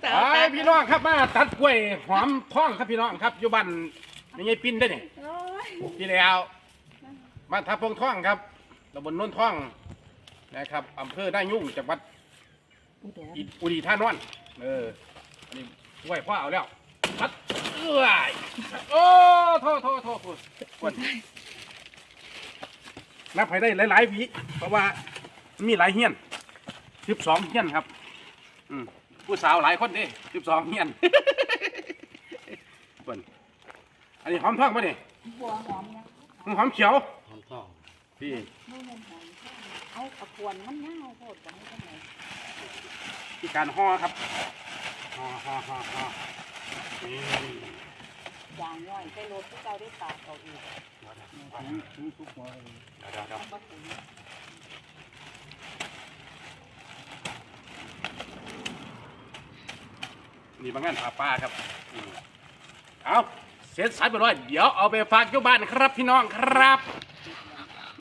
แต่ไอ้พี่น้องครับมาตัดกล้วยหอมท่องครับพี่น้องครับอยู่บ้านยังไงปิ้นได้เนี่ยโอ้ยที่แล้วมานทับพงท่องครับตำบลโนนท่องนะครับอำเภอได้ยุ่งจังหวัดอิอุดีท่านอนเอออันนี้กล้วยพ่อเอาแล้วพัดเอ้ยโอ้โทษโทษโทษคุณกวนนับให้ได้หลายๆหวีเพราะว่ามีหลายเฮียนสิบสองเฮียนครับ อืม ผู้สาวหลายคนเดิสิบสองเฮียนเพิ่นอันนี้หอมทองปะนี่บัวหอมเนี่ยหอมเขียวหอมทองพี่นู่นนั่นหอมเอากระพวนมันง่ายโพดกันไม่ทำไมที่การห่อครับห่อห่อห่อห่อนี่อย่างย่อยใส่รถที่เจ้าได้ตากเอาอีกเดี๋ยวเดี๋ยว เอามาถึง นี่บางงานหาป้าครับอืมเอาเสร็จสายไปร้อยเดี๋ยวเอาไปฝากเจ้าบ้านครับพี่น้องครับ